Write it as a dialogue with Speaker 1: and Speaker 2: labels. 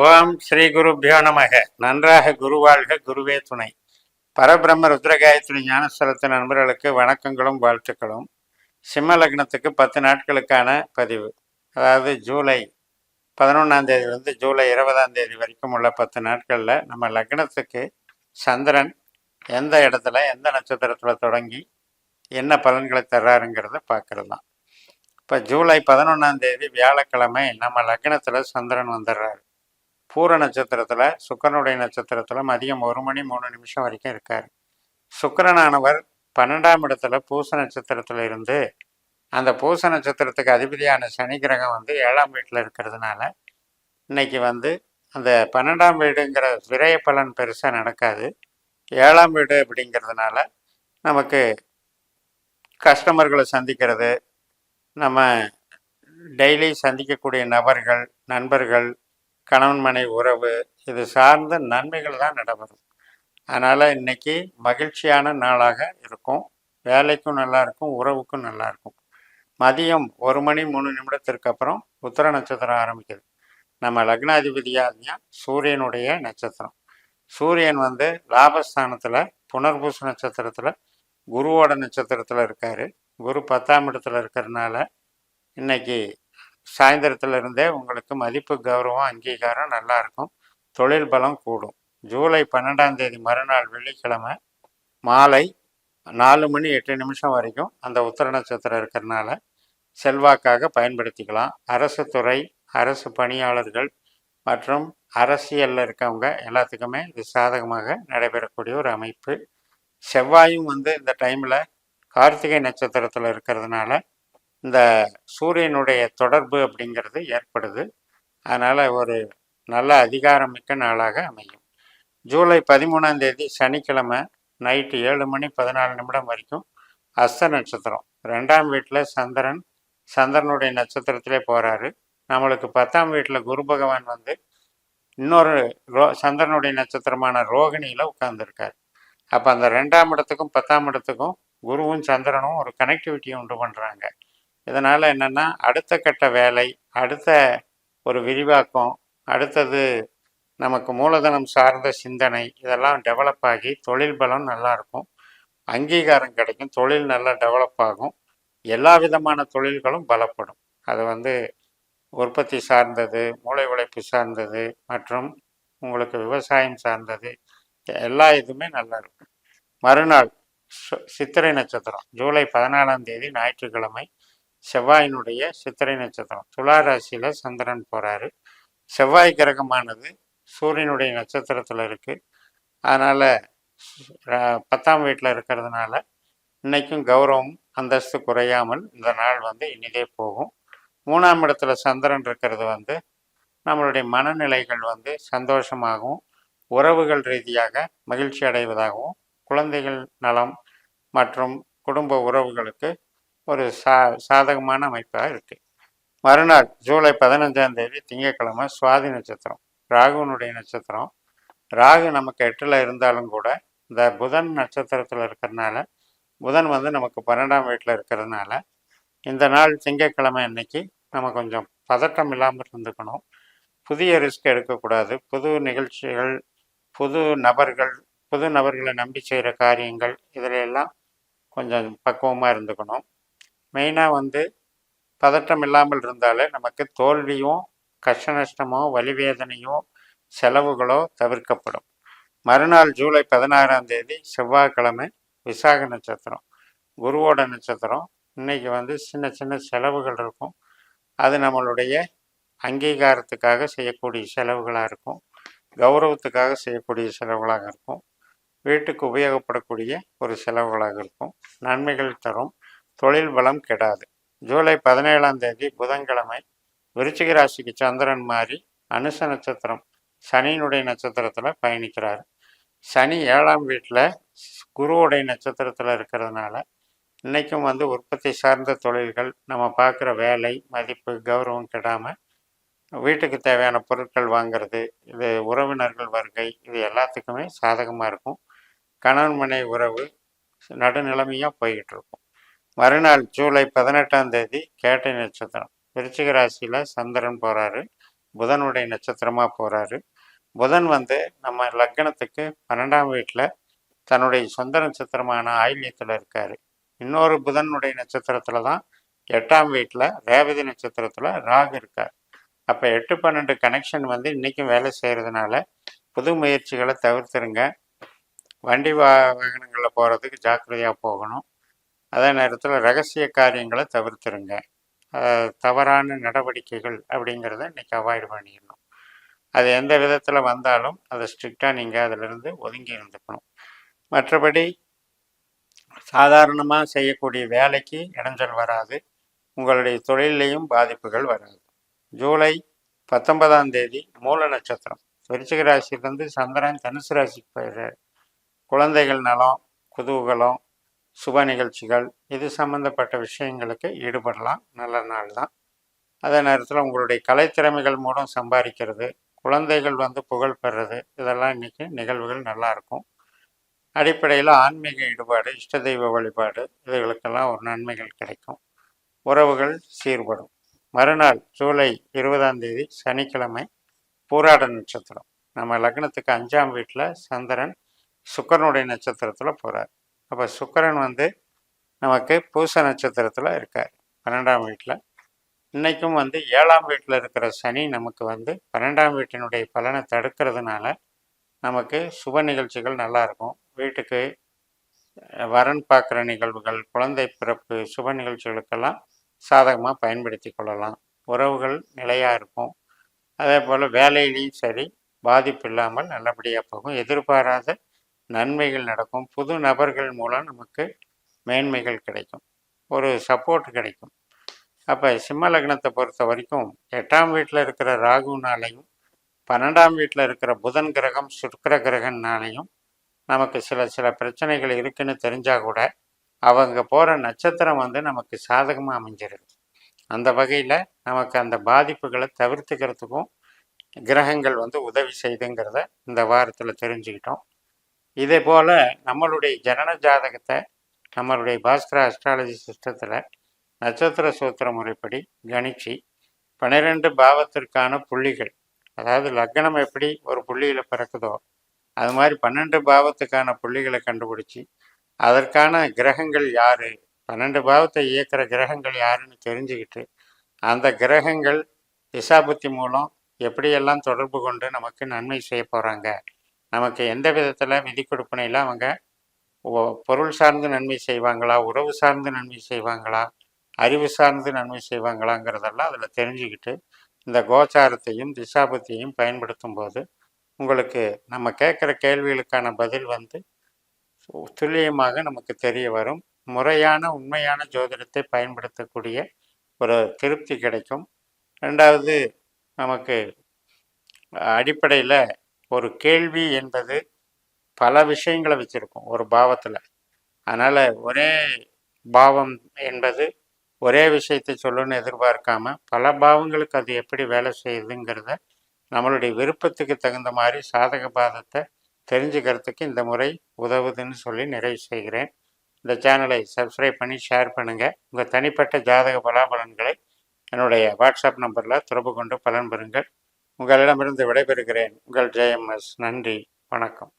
Speaker 1: ஓம் ஸ்ரீ குருபியோ நமக நன்றாக குருவாழ்க குருவே துணை பரபிரம்ம ருத்ரகாயத்ரி ஞானஸ்வரத்தின் நண்பர்களுக்கு வணக்கங்களும் வாழ்த்துக்களும் சிம்ம லக்னத்துக்கு பத்து நாட்களுக்கான பதிவு அதாவது ஜூலை பதினொன்றாம் தேதியிலிருந்து ஜூலை இருபதாம் தேதி வரைக்கும் உள்ள பத்து நாட்களில் நம்ம லக்னத்துக்கு சந்திரன் எந்த இடத்துல எந்த நட்சத்திரத்தில் தொடங்கி என்ன பலன்களை தர்றாருங்கிறத பார்க்கறது தான் இப்போ ஜூலை பதினொன்றாம் தேதி வியாழக்கிழமை நம்ம லக்னத்தில் சந்திரன் வந்துடுறாரு பூர நட்சத்திரத்தில் சுக்கரனுடைய நட்சத்திரத்தில் மதியம் ஒரு மணி மூணு நிமிஷம் வரைக்கும் இருக்கார் சுக்கரனானவர் பன்னெண்டாம் இடத்துல பூச நட்சத்திரத்தில் இருந்து அந்த பூச நட்சத்திரத்துக்கு அதிபதியான சனி கிரகம் வந்து ஏழாம் வீட்டில் இருக்கிறதுனால இன்னைக்கு வந்து அந்த பன்னெண்டாம் வீடுங்கிற விரய பலன் பெருசாக நடக்காது ஏழாம் வீடு அப்படிங்கிறதுனால நமக்கு கஸ்டமர்களை சந்திக்கிறது நம்ம டெய்லி சந்திக்கக்கூடிய நபர்கள் நண்பர்கள் கணவன் மனை உறவு இது சார்ந்த நன்மைகள் தான் நடைபெறும் அதனால் இன்றைக்கி மகிழ்ச்சியான நாளாக இருக்கும் வேலைக்கும் நல்லாயிருக்கும் உறவுக்கும் நல்லாயிருக்கும் மதியம் ஒரு மணி மூணு நிமிடத்திற்கு அப்புறம் உத்தர நட்சத்திரம் ஆரம்பிக்குது நம்ம லக்னாதிபதியாக சூரியனுடைய நட்சத்திரம் சூரியன் வந்து லாபஸ்தானத்தில் புனர்பூச நட்சத்திரத்தில் குருவோட நட்சத்திரத்தில் இருக்கார் குரு பத்தாம் இடத்துல இருக்கிறதுனால இன்றைக்கி இருந்தே உங்களுக்கு மதிப்பு கௌரவம் அங்கீகாரம் நல்லாயிருக்கும் தொழில் பலம் கூடும் ஜூலை பன்னெண்டாம் தேதி மறுநாள் வெள்ளிக்கிழமை மாலை நாலு மணி எட்டு நிமிஷம் வரைக்கும் அந்த உத்தர நட்சத்திரம் இருக்கிறதுனால செல்வாக்காக பயன்படுத்திக்கலாம் அரசு துறை அரசு பணியாளர்கள் மற்றும் அரசியலில் இருக்கவங்க எல்லாத்துக்குமே இது சாதகமாக நடைபெறக்கூடிய ஒரு அமைப்பு செவ்வாயும் வந்து இந்த டைமில் கார்த்திகை நட்சத்திரத்தில் இருக்கிறதுனால இந்த சூரியனுடைய தொடர்பு அப்படிங்கிறது ஏற்படுது அதனால் ஒரு நல்ல அதிகாரமிக்க நாளாக அமையும் ஜூலை பதிமூணாம் தேதி சனிக்கிழமை நைட்டு ஏழு மணி பதினாலு நிமிடம் வரைக்கும் அஸ்த நட்சத்திரம் ரெண்டாம் வீட்டில் சந்திரன் சந்திரனுடைய நட்சத்திரத்திலே போகிறாரு நம்மளுக்கு பத்தாம் வீட்டில் குரு பகவான் வந்து இன்னொரு ரோ சந்திரனுடைய நட்சத்திரமான ரோகிணியில் உட்கார்ந்துருக்கார் அப்போ அந்த ரெண்டாம் இடத்துக்கும் பத்தாம் இடத்துக்கும் குருவும் சந்திரனும் ஒரு கனெக்டிவிட்டியை உண்டு பண்ணுறாங்க இதனால் என்னென்னா அடுத்த கட்ட வேலை அடுத்த ஒரு விரிவாக்கம் அடுத்தது நமக்கு மூலதனம் சார்ந்த சிந்தனை இதெல்லாம் டெவலப் ஆகி தொழில் பலம் நல்லாயிருக்கும் அங்கீகாரம் கிடைக்கும் தொழில் நல்லா டெவலப் ஆகும் எல்லா விதமான தொழில்களும் பலப்படும் அது வந்து உற்பத்தி சார்ந்தது மூளை உழைப்பு சார்ந்தது மற்றும் உங்களுக்கு விவசாயம் சார்ந்தது எல்லா இதுவுமே நல்லா இருக்கும் மறுநாள் சித்திரை நட்சத்திரம் ஜூலை பதினாலாம் தேதி ஞாயிற்றுக்கிழமை செவ்வாயினுடைய சித்திரை நட்சத்திரம் துலா ராசியில் சந்திரன் போகிறாரு செவ்வாய் கிரகமானது சூரியனுடைய நட்சத்திரத்தில் இருக்குது அதனால் பத்தாம் வீட்டில் இருக்கிறதுனால இன்றைக்கும் கௌரவம் அந்தஸ்து குறையாமல் இந்த நாள் வந்து இனிதே போகும் மூணாம் இடத்துல சந்திரன் இருக்கிறது வந்து நம்மளுடைய மனநிலைகள் வந்து சந்தோஷமாகவும் உறவுகள் ரீதியாக மகிழ்ச்சி அடைவதாகவும் குழந்தைகள் நலம் மற்றும் குடும்ப உறவுகளுக்கு ஒரு சா சாதகமான அமைப்பாக இருக்கு மறுநாள் ஜூலை பதினஞ்சாம் தேதி திங்கக்கிழமை சுவாதி நட்சத்திரம் ராகுனுடைய நட்சத்திரம் ராகு நமக்கு எட்டில் இருந்தாலும் கூட இந்த புதன் நட்சத்திரத்தில் இருக்கிறதுனால புதன் வந்து நமக்கு பன்னெண்டாம் வீட்டில் இருக்கிறதுனால இந்த நாள் திங்கக்கிழமை அன்னைக்கு நம்ம கொஞ்சம் பதட்டம் இல்லாமல் இருந்துக்கணும் புதிய ரிஸ்க் எடுக்கக்கூடாது புது நிகழ்ச்சிகள் புது நபர்கள் புது நபர்களை நம்பி செய்கிற காரியங்கள் இதில் எல்லாம் கொஞ்சம் பக்குவமாக இருந்துக்கணும் மெயினாக வந்து பதட்டம் இல்லாமல் இருந்தாலே நமக்கு தோல்வியும் கஷ்ட நஷ்டமோ வலிவேதனையோ செலவுகளோ தவிர்க்கப்படும் மறுநாள் ஜூலை பதினாறாம் தேதி செவ்வாய்க்கிழமை விசாக நட்சத்திரம் குருவோட நட்சத்திரம் இன்னைக்கு வந்து சின்ன சின்ன செலவுகள் இருக்கும் அது நம்மளுடைய அங்கீகாரத்துக்காக செய்யக்கூடிய செலவுகளாக இருக்கும் கௌரவத்துக்காக செய்யக்கூடிய செலவுகளாக இருக்கும் வீட்டுக்கு உபயோகப்படக்கூடிய ஒரு செலவுகளாக இருக்கும் நன்மைகள் தரும் தொழில் வளம் கெடாது ஜூலை பதினேழாம் தேதி புதன்கிழமை விருச்சிக ராசிக்கு சந்திரன் மாறி அனுச நட்சத்திரம் சனியினுடைய நட்சத்திரத்தில் பயணிக்கிறார் சனி ஏழாம் வீட்டில் குருவுடைய நட்சத்திரத்தில் இருக்கிறதுனால இன்றைக்கும் வந்து உற்பத்தி சார்ந்த தொழில்கள் நம்ம பார்க்குற வேலை மதிப்பு கௌரவம் கெடாமல் வீட்டுக்கு தேவையான பொருட்கள் வாங்கிறது இது உறவினர்கள் வருகை இது எல்லாத்துக்குமே சாதகமாக இருக்கும் கணவன் மனை உறவு நடுநிலைமையாக போய்கிட்டு இருக்கும் மறுநாள் ஜூலை பதினெட்டாம் தேதி கேட்டை நட்சத்திரம் விருச்சிக ராசியில் சந்திரன் போகிறாரு புதனுடைய நட்சத்திரமாக போகிறாரு புதன் வந்து நம்ம லக்னத்துக்கு பன்னெண்டாம் வீட்டில் தன்னுடைய சொந்த நட்சத்திரமான ஆயுள்யத்தில் இருக்கார் இன்னொரு புதனுடைய நட்சத்திரத்தில் தான் எட்டாம் வீட்டில் ரேவதி நட்சத்திரத்தில் ராகு இருக்கார் அப்போ எட்டு பன்னெண்டு கனெக்ஷன் வந்து இன்றைக்கும் வேலை செய்கிறதுனால புது முயற்சிகளை தவிர்த்துருங்க வண்டி வா வாகனங்களில் போகிறதுக்கு ஜாக்கிரதையாக போகணும் அதே நேரத்தில் ரகசிய காரியங்களை தவிர்த்துருங்க தவறான நடவடிக்கைகள் அப்படிங்கிறத இன்றைக்கி அவாய்டு பண்ணிடணும் அது எந்த விதத்தில் வந்தாலும் அதை ஸ்ட்ரிக்டாக நீங்கள் அதிலிருந்து ஒதுங்கி இருந்துக்கணும் மற்றபடி சாதாரணமாக செய்யக்கூடிய வேலைக்கு இடைஞ்சல் வராது உங்களுடைய தொழிலையும் பாதிப்புகள் வராது ஜூலை பத்தொன்பதாம் தேதி மூல நட்சத்திரம் விருச்சிக ராசியிலிருந்து சந்திரன் தனுசு ராசிக்கு போயிடுறார் குழந்தைகள் நலம் குதூகலம் சுப நிகழ்ச்சிகள் இது சம்மந்தப்பட்ட விஷயங்களுக்கு ஈடுபடலாம் நல்ல நாள் தான் அதே நேரத்தில் உங்களுடைய கலைத்திறமைகள் மூலம் சம்பாதிக்கிறது குழந்தைகள் வந்து புகழ் பெறுறது இதெல்லாம் இன்றைக்கி நிகழ்வுகள் நல்லாயிருக்கும் அடிப்படையில் ஆன்மீக ஈடுபாடு இஷ்ட தெய்வ வழிபாடு இதுகளுக்கெல்லாம் ஒரு நன்மைகள் கிடைக்கும் உறவுகள் சீர்படும் மறுநாள் ஜூலை இருபதாம் தேதி சனிக்கிழமை பூராட நட்சத்திரம் நம்ம லக்னத்துக்கு அஞ்சாம் வீட்டில் சந்திரன் சுக்கரனுடைய நட்சத்திரத்தில் போகிறார் அப்போ சுக்கரன் வந்து நமக்கு பூச நட்சத்திரத்தில் இருக்கார் பன்னெண்டாம் வீட்டில் இன்றைக்கும் வந்து ஏழாம் வீட்டில் இருக்கிற சனி நமக்கு வந்து பன்னெண்டாம் வீட்டினுடைய பலனை தடுக்கிறதுனால நமக்கு சுப நிகழ்ச்சிகள் நல்லாயிருக்கும் வீட்டுக்கு வரன் பார்க்குற நிகழ்வுகள் குழந்தை பிறப்பு சுப நிகழ்ச்சிகளுக்கெல்லாம் சாதகமாக பயன்படுத்தி கொள்ளலாம் உறவுகள் நிலையாக இருக்கும் அதே போல் வேலையிலையும் சரி பாதிப்பு இல்லாமல் நல்லபடியாக போகும் எதிர்பாராத நன்மைகள் நடக்கும் புது நபர்கள் மூலம் நமக்கு மேன்மைகள் கிடைக்கும் ஒரு சப்போர்ட் கிடைக்கும் அப்போ சிம்ம லக்னத்தை பொறுத்த வரைக்கும் எட்டாம் வீட்டில் இருக்கிற ராகுனாலையும் பன்னெண்டாம் வீட்டில் இருக்கிற புதன் கிரகம் சுக்கர கிரகனாலையும் நமக்கு சில சில பிரச்சனைகள் இருக்குன்னு தெரிஞ்சால் கூட அவங்க போகிற நட்சத்திரம் வந்து நமக்கு சாதகமாக அமைஞ்சிருக்கு அந்த வகையில் நமக்கு அந்த பாதிப்புகளை தவிர்த்துக்கிறதுக்கும் கிரகங்கள் வந்து உதவி செய்துங்கிறத இந்த வாரத்தில் தெரிஞ்சுக்கிட்டோம் இதே போல் நம்மளுடைய ஜனன ஜாதகத்தை நம்மளுடைய பாஸ்கர அஸ்ட்ராலஜி சிஸ்டத்தில் நட்சத்திர சூத்திர முறைப்படி கணிச்சு பன்னிரெண்டு பாவத்திற்கான புள்ளிகள் அதாவது லக்னம் எப்படி ஒரு புள்ளியில் பிறக்குதோ அது மாதிரி பன்னெண்டு பாவத்துக்கான புள்ளிகளை கண்டுபிடிச்சி அதற்கான கிரகங்கள் யார் பன்னெண்டு பாவத்தை இயக்கிற கிரகங்கள் யாருன்னு தெரிஞ்சுக்கிட்டு அந்த கிரகங்கள் திசாபுத்தி மூலம் எப்படியெல்லாம் தொடர்பு கொண்டு நமக்கு நன்மை செய்ய போகிறாங்க நமக்கு எந்த விதத்தில் விதி கொடுப்பனையில் அவங்க பொருள் சார்ந்து நன்மை செய்வாங்களா உறவு சார்ந்து நன்மை செய்வாங்களா அறிவு சார்ந்து நன்மை செய்வாங்களாங்கிறதெல்லாம் அதில் தெரிஞ்சுக்கிட்டு இந்த கோச்சாரத்தையும் திசாபத்தையும் பயன்படுத்தும் போது உங்களுக்கு நம்ம கேட்குற கேள்விகளுக்கான பதில் வந்து துல்லியமாக நமக்கு தெரிய வரும் முறையான உண்மையான ஜோதிடத்தை பயன்படுத்தக்கூடிய ஒரு திருப்தி கிடைக்கும் ரெண்டாவது நமக்கு அடிப்படையில் ஒரு கேள்வி என்பது பல விஷயங்களை வச்சுருக்கும் ஒரு பாவத்தில் அதனால் ஒரே பாவம் என்பது ஒரே விஷயத்தை சொல்லணும்னு எதிர்பார்க்காம பல பாவங்களுக்கு அது எப்படி வேலை செய்யுதுங்கிறத நம்மளுடைய விருப்பத்துக்கு தகுந்த மாதிரி சாதக பாதத்தை தெரிஞ்சுக்கிறதுக்கு இந்த முறை உதவுதுன்னு சொல்லி நிறைவு செய்கிறேன் இந்த சேனலை சப்ஸ்கிரைப் பண்ணி ஷேர் பண்ணுங்கள் உங்கள் தனிப்பட்ட ஜாதக பலாபலன்களை என்னுடைய வாட்ஸ்அப் நம்பரில் தொடர்பு கொண்டு பலன் பெறுங்கள் உங்களிடமிருந்து விடைபெறுகிறேன் உங்கள் ஜேஎம்எஸ் நன்றி வணக்கம்